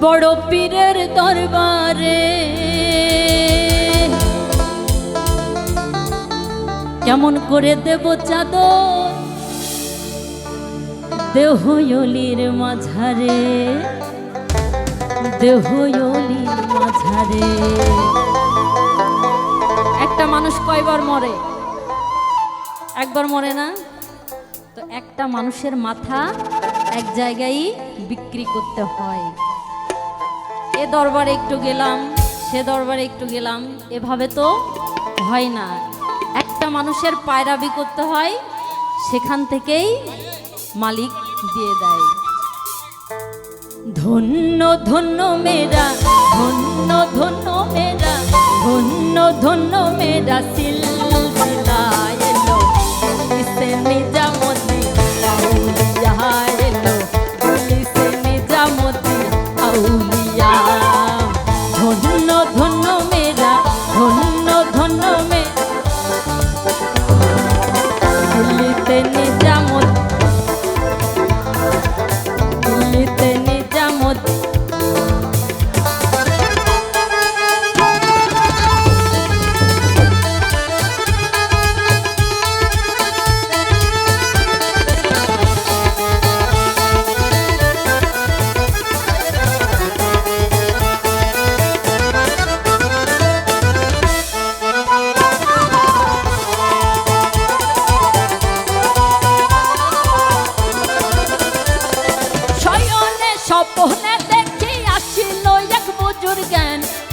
বড় পীরের দরবারে। কেমন করে দেব চাদর? দেহয়লির মাঝারে। দেহয়লির মাঝারে। একটা মানুষ কয়বার মরে? একবার মরে না? তো একটা মানুষের মাথা এক জায়গায় বিক্রি করতে হয়। এ দরবারে একটু গেলাম, সে দরবারে একটু গেলাম, এভাবে তো হয় না। একটা মানুষের পায়রাবি করতে হয়, সেখান থেকেই মালিক দিয়ে দেয়। ধন্য ধন্য মেরা ধন্য ধন্য মেরা ধন্য ধন্য মেরা সিলসিলা এলো।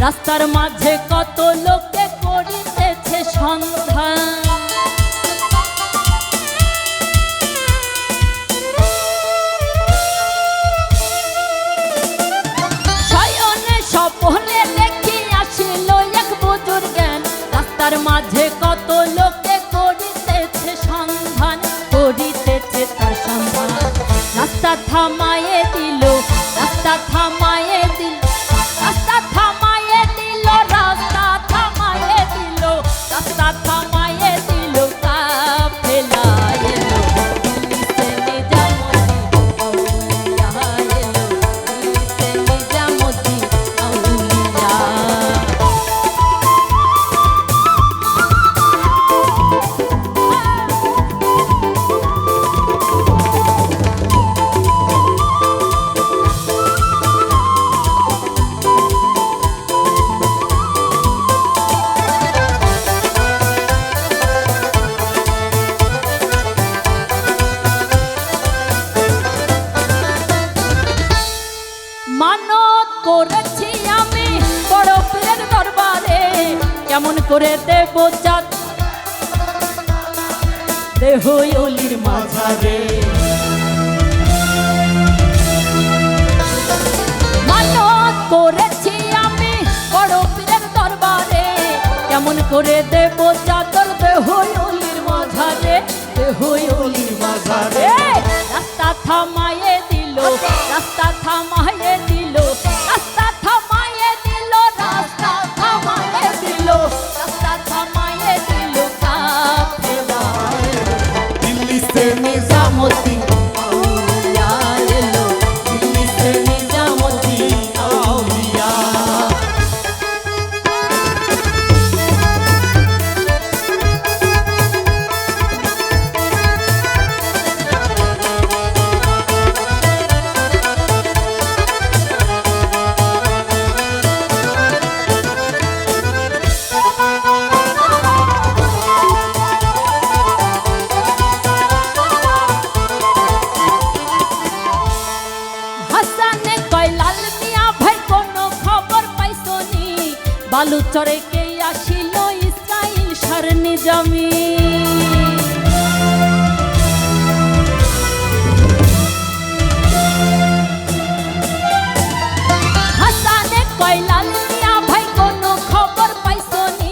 রাস্তার মাঝে কত লোকে করিতেছে সন্ধান। স্বপ্নে দেখি আসিল এক বুজুর জ্ঞান। রাস্তার মাঝে কত লোকে করিতেছে সন্ধান, করিতেছে তার সন্ধান। রাস্তা থামায়ে করেছি আমি। বড় পীরের দরবারে কেমন করে দেব চাঁদ? দেহ অলির মাঝারে। মানত করেছি আমি। বড় পীরের দরবারে কেমন করে দেব চাদর দেহ অলির মাঝারে দেহ অলির মাঝারে। রাস্তা থামায়ে দিল রাস্তা থামায়ে দিল বালু চরে কে আসিল ইসরাইল সার নিজামি হাসানে কয় লাল মিয়া ভাই, কোনো খবর পাইছনি?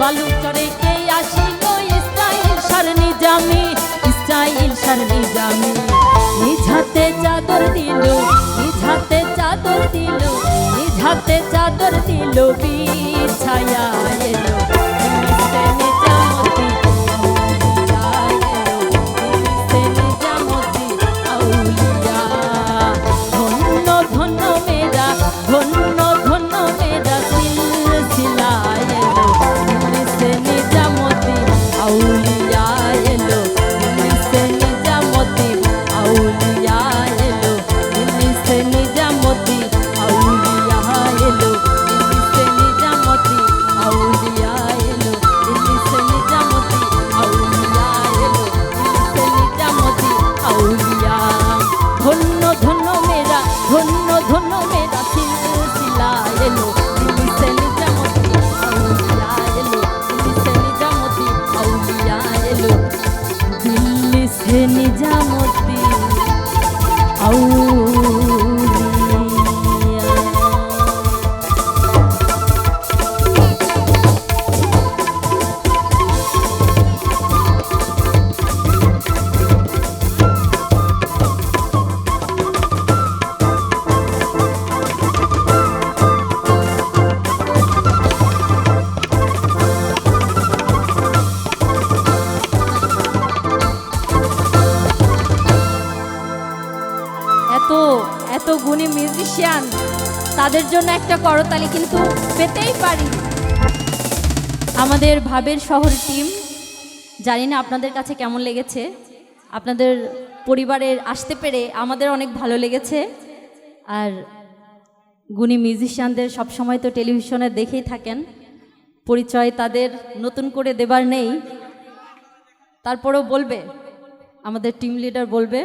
বালু চরে কে আসিল ইসরাইল সার নিজামি ইসরাইল সার নিজামি নিজ হাতে চাদর দিল, নিজ হাতে চাদর দিল নিজ হাতে চাদর দিল বিছায়া এলো। তাদের জন্য একটা করতালি কিন্তু পেতেই পারি। আমাদের ভাবের শহর টিম, জানি না আপনাদের কাছে কেমন লেগেছে। আপনাদের পরিবারের আসতে পেরে আমাদের অনেক ভালো লেগেছে। আর গুণী মিউজিশিয়ানদের সবসময় তো টেলিভিশনে দেখেই থাকেন। পরিচয় তাদের নতুন করে দেবার নেই। তারপরেও বলবে, আমাদের টিম লিডার বলবে